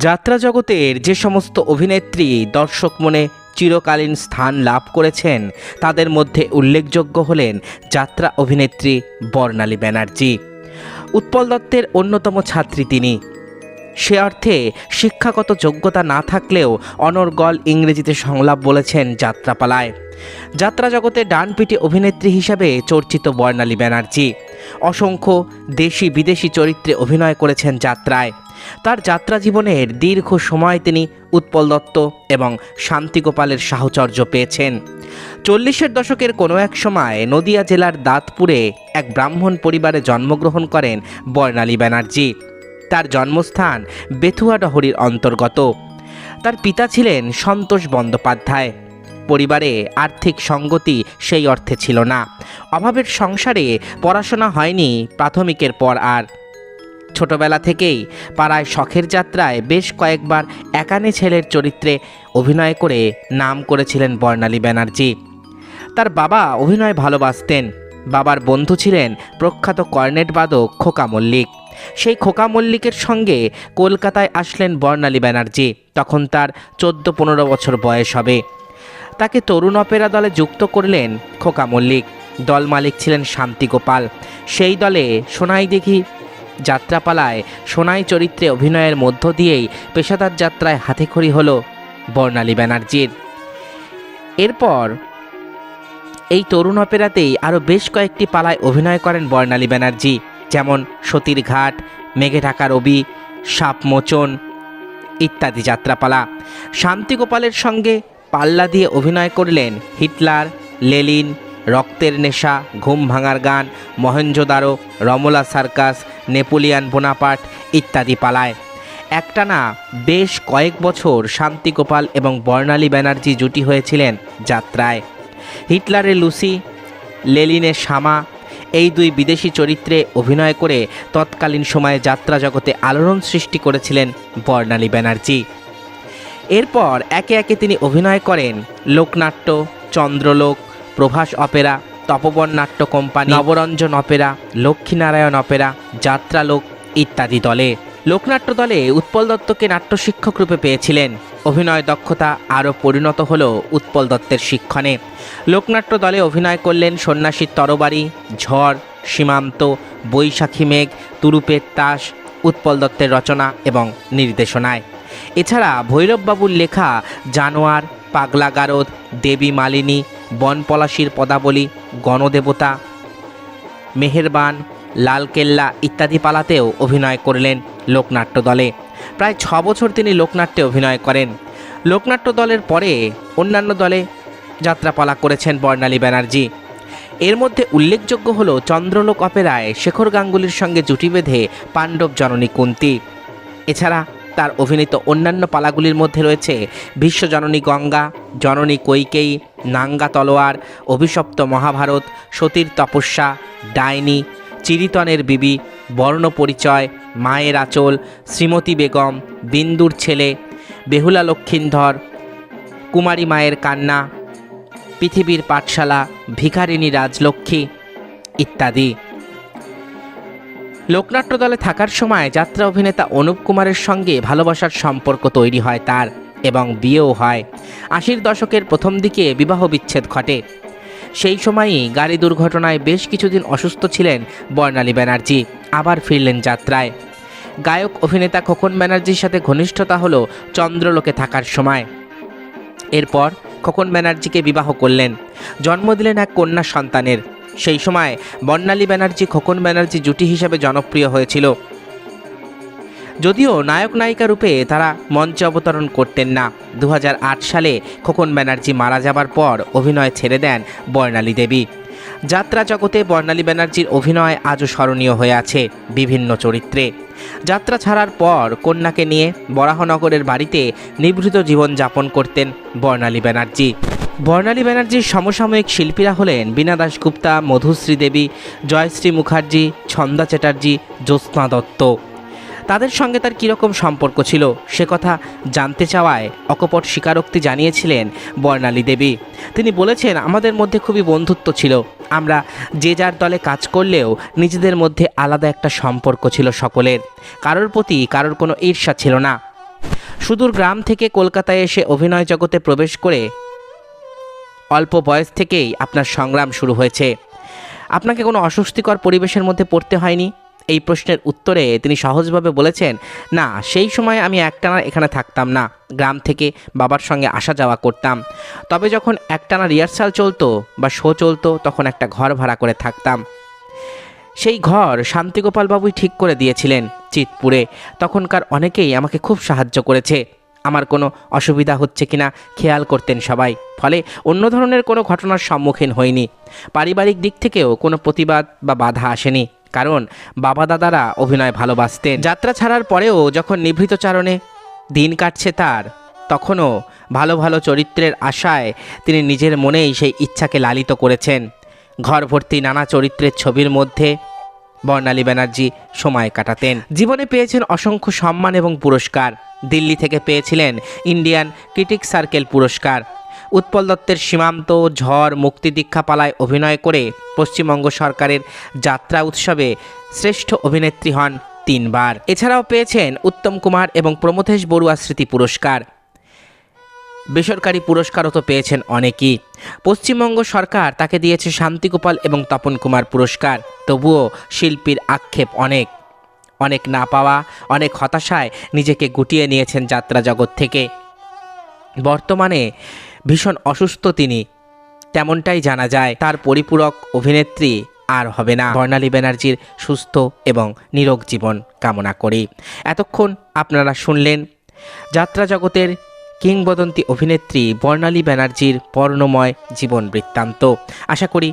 যাত্রা জগতের যে সমস্ত অভিনেত্রী, দর্শক মনে চিরকালীন স্থান লাভ করেছেন, তাদের মধ্যে উল্লেখযোগ্য হলেন যাত্রা অভিনেত্রী বর্ণালী ব্যানার্জি। উৎপল দত্তের অন্যতম ছাত্রী তিনি। সে অর্থে শিক্ষাগত যোগ্যতা না থাকলেও অনর্গল ইংরেজিতে সংলাপ বলেছেন যাত্রাপালায়। যাত্রা জগতে ডানপিটি অভিনেত্রী হিসাবে চর্চিত বর্ণালী ব্যানার্জি। অসংখ্য দেশি বিদেশি চরিত্রে অভিনয় করেছেন যাত্রায়। তার যাত্রা জীবনের দীর্ঘ সময় তিনি উৎপল দত্ত এবং শান্তিগোপালের সাহচর্য পেয়েছেন। চল্লিশের দশকের কোনো এক সময় নদিয়া জেলার দাঁতপুরে এক ব্রাহ্মণ পরিবারে জন্মগ্রহণ করেন বর্ণালী ব্যানার্জি। তার জন্মস্থান বেথুয়াডহরির অন্তর্গত। তার পিতা ছিলেন সন্তোষ বন্দ্যোপাধ্যায়। পরিবারে আর্থিক সঙ্গতি সেই অর্থে ছিল না। অভাবের সংসারে পড়াশোনা হয়নি, প্রাথমিকের পর আর। ছোটবেলা থেকেই পাড়ায় শখের যাত্রায় বেশ কয়েকবার একানে ছেলের চরিত্রে অভিনয় করে নাম করেছিলেন বর্ণালী ব্যানার্জি। তার বাবা অভিনয় ভালোবাসতেন। বাবার বন্ধু ছিলেন প্রখ্যাত কর্নেট বাদক খোকা মল্লিক। সেই খোকা মল্লিকের সঙ্গে কলকাতায় আসলেন বর্ণালী ব্যানার্জি। তখন তার চোদ্দ পনেরো বছর বয়স হবে। তাকে তরুণ অপেরা দলে যুক্ত করলেন খোকা মল্লিক। দল মালিক ছিলেন শান্তিগোপাল সেই দলে সোনাই দেখি যাত্রাপালায় সোনাই চরিত্রে অভিনয়ের মধ্য দিয়েই পেশাদার যাত্রায় হাতেখড়ি হল বর্ণালী ব্যানার্জির। এরপর এই তরুণ অপেরাতেই আরও বেশ কয়েকটি পালায় অভিনয় করেন বর্ণালী ব্যানার্জি, যেমন সতীর ঘাট, মেঘে ঢাকা রবি সাপমোচন ইত্যাদি যাত্রাপালা। শান্তিগোপালের সঙ্গে পাল্লা দিয়ে অভিনয় করলেন হিটলার, লেলিন রক্তের নেশা, ঘুম ভাঙার গান, Mohenjodaro, Ramala circus, Napoleon Bonaparte ইত্যাদি পালায়। একটানা বেশ কয়েক বছর শান্তিগোপাল এবং বর্ণালী ব্যানার্জি জুটি হয়েছিলেন যাত্রায়। হিটলারের লুসি, লেলিনের শামা, এই দুই বিদেশি চরিত্রে অভিনয় করে তৎকালীন সময়ে যাত্রা জগতে আলোড়ন সৃষ্টি করেছিলেন বর্ণালী ব্যানার্জি। এরপর একে একে তিনি অভিনয় করেন লোকনাট্য, চন্দ্রলোক প্রভাস অপেরা, তপবন নাট্য company, Nabaranjan opera, Lakshminarayan opera, Jatralok ইত্যাদি দলে। লোকনাট্য দলে উৎপল দত্তকে নাট্য শিক্ষক রূপে পেয়েছিলেন। অভিনয় দক্ষতা আরও পরিণত হল উৎপল দত্তের শিক্ষণে। লোকনাট্য দলে অভিনয় করলেন সন্ন্যাসীর তরবারি, ঝড়, সীমান্ত, বৈশাখী মেঘ, তুরুপের তাস, উৎপল দত্তের রচনা এবং নির্দেশনায়। এছাড়া ভৈরববাবুর লেখা জানোয়ার, পাগলা গারদ, দেবী মালিনী বনপলাশির পদাবলী, গণদেবতা, মেহেরবান, লালকেল্লা ইত্যাদি পালাতেও অভিনয় করলেন লোকনাট্য দলে। প্রায় ছ বছর তিনি লোকনাট্যে অভিনয় করেন। লোকনাট্য দলের পরে অন্যান্য দলে যাত্রাপালা করেছেন বর্ণালী ব্যানার্জি। এর মধ্যে উল্লেখযোগ্য হল চন্দ্রলোক অপেরায় শেখর গাঙ্গুলির সঙ্গে জুটি বেঁধে পাণ্ডব জননী কুন্তি। এছাড়া তার অভিনীত অন্যান্য পালাগুলির মধ্যে রয়েছে বিশ্বজননী গঙ্গা, জননী কৈকেয়ী, নাঙ্গা তলোয়ার, অভিশপ্ত মহাভারত, সতীর তপস্যা, ডাইনি, চিরিতনের বিবি বর্ণ পরিচয় মায়ের আঁচল, শ্রীমতী বেগম, বিন্দুর ছেলে, বেহুলা লক্ষিন্দর কুমারী মায়ের কান্না, পৃথিবীর পাঠশালা, ভিখারিণী রাজলক্ষ্মী ইত্যাদি। লোকনাট্য দলে থাকার সময় যাত্রা অভিনেতা অনুপ কুমারের সঙ্গে ভালোবাসার সম্পর্ক তৈরি হয় তার এবং বিয়েও হয়। আশির দশকের প্রথম দিকে বিবাহ বিচ্ছেদ ঘটে। সেই সময়ই গাড়ি দুর্ঘটনায় বেশ কিছুদিন অসুস্থ ছিলেন বর্ণালী ব্যানার্জি। আবার ফিরলেন যাত্রায়। গায়ক, অভিনেতা খোকন ব্যানার্জির সাথে ঘনিষ্ঠতা হলো চন্দ্রলোকে থাকার সময়। এরপর খোকন ব্যানার্জিকে বিবাহ করলেন। জন্ম দিলেন এক কন্যা সন্তানের। সেই সময় বর্ণালী ব্যানার্জি, খোকন ব্যানার্জি জুটি হিসেবে জনপ্রিয় হয়েছিল। যদিও নায়ক নায়িকা রূপে তারা মঞ্চে অবতরণ করতেন না। দু হাজার আট সালে খোকন ব্যানার্জি মারা যাবার পর অভিনয় ছেড়ে দেন বর্ণালী দেবী। যাত্রা জগতে বর্ণালী ব্যানার্জির অভিনয় আজও স্মরণীয় হয়ে আছে বিভিন্ন চরিত্রে। যাত্রা ছাড়ার পর কন্যাকে নিয়ে বরাহনগরের বাড়িতে নিভৃত জীবন যাপন করতেন বর্ণালী ব্যানার্জি। বর্ণালী ব্যানার্জির সমসাময়িক শিল্পীরা হলেন বীণা দাশগুপ্তা, মধুশ্রী দেবী, জয়শ্রী মুখার্জি, ছন্দা চ্যাটার্জি, জ্যোৎস্না দত্ত। তাদের সঙ্গে তার কীরকম সম্পর্ক ছিল, সে কথা জানতে চাওয়ায় অকপট স্বীকারোক্তি জানিয়েছিলেন বর্ণালী দেবী। তিনি বলেছেন, আমাদের মধ্যে খুবই বন্ধুত্ব ছিল। আমরা যে যার দলে কাজ করলেও নিজেদের মধ্যে আলাদা একটা সম্পর্ক ছিল সকলের। কারোর প্রতি কারোর কোনো ঈর্ষা ছিল না। সুদূর গ্রাম থেকে কলকাতায় এসে অভিনয় জগতে প্রবেশ করে অল্প বয়স থেকেই আপনার সংগ্রাম শুরু হয়েছে। আপনাকে কোনো অস্বস্তিকর পরিবেশের মধ্যে পড়তে হয়নি? এই প্রশ্নের উত্তরে তিনি সহজভাবে বলেছেন, না, সেই সময় আমি একটানা এখানে থাকতাম না। গ্রাম থেকে বাবার সঙ্গে আসা যাওয়া করতাম। তবে যখন একটানা রিহার্সাল চলতো বা শো চলতো, তখন একটা ঘর ভাড়া করে থাকতাম। সেই ঘর শান্তিগোপালবাবুই ঠিক করে দিয়েছিলেন চিতপুরে। তখনকার অনেকেই আমাকে খুব সাহায্য করেছে। আমার কোনো অসুবিধা হচ্ছে কিনা খেয়াল করতেন সবাই। ফলে অন্য ধরনের কোনো ঘটনার সম্মুখীন হইনি। পারিবারিক দিক থেকেও কোনো প্রতিবাদ বা বাধা আসেনি। কারণ বাবা দাদারা অভিনয় ভালোবাসতেন। যাত্রা ছাড়ার পরেও যখন নিভৃত চারণে দিন কাটছে তার, তখনও ভালো ভালো চরিত্রের আশায় তিনি নিজের মনেই সেই ইচ্ছাকে লালিত করেছেন। ঘর ভর্তি নানা চরিত্রের ছবির মধ্যে বর্ণালী ব্যানার্জি সময় কাটাতেন। জীবনে পেয়েছেন অসংখ্য সম্মান এবং পুরস্কার। দিল্লি থেকে পেয়েছিলেন ইন্ডিয়ান ক্রিটিক সার্কেল পুরস্কার। উৎপল দত্তের সীমান্ত ঝড় মুক্তি দীক্ষা পালায় অভিনয় করে পশ্চিমবঙ্গ সরকারের যাত্রা উৎসবে শ্রেষ্ঠ অভিনেত্রী হন তিনবার। এছাড়াও পেয়েছেন উত্তম কুমার এবং প্রমথেশ বড়ুয়া স্মৃতি পুরস্কার। বেসরকারি পুরস্কারও তো পেয়েছেন অনেকেই। পশ্চিমবঙ্গ সরকার তাকে দিয়েছে শান্তিগোপাল এবং তপন কুমার পুরস্কার। তবুও শিল্পীর আক্ষেপ অনেক। অনেক না পাওয়া, অনেক হতাশায় নিজেকে গুটিয়ে নিয়েছেন যাত্রা জগৎ থেকে। বর্তমানে ভীষণ অসুস্থ তিনি। তেমনটাই জানা যায়, তার পরিপূরক অভিনেত্রী আর হবে না। বর্ণালী ব্যানার্জির সুস্থ এবং নিরোগ জীবন কামনা করি। এতক্ষণ আপনারা শুনলেন যাত্রা জগতের কিংবদন্তি অভিনেত্রী বর্ণালী ব্যানার্জির বর্ণময় জীবন বৃত্তান্ত। আশা করি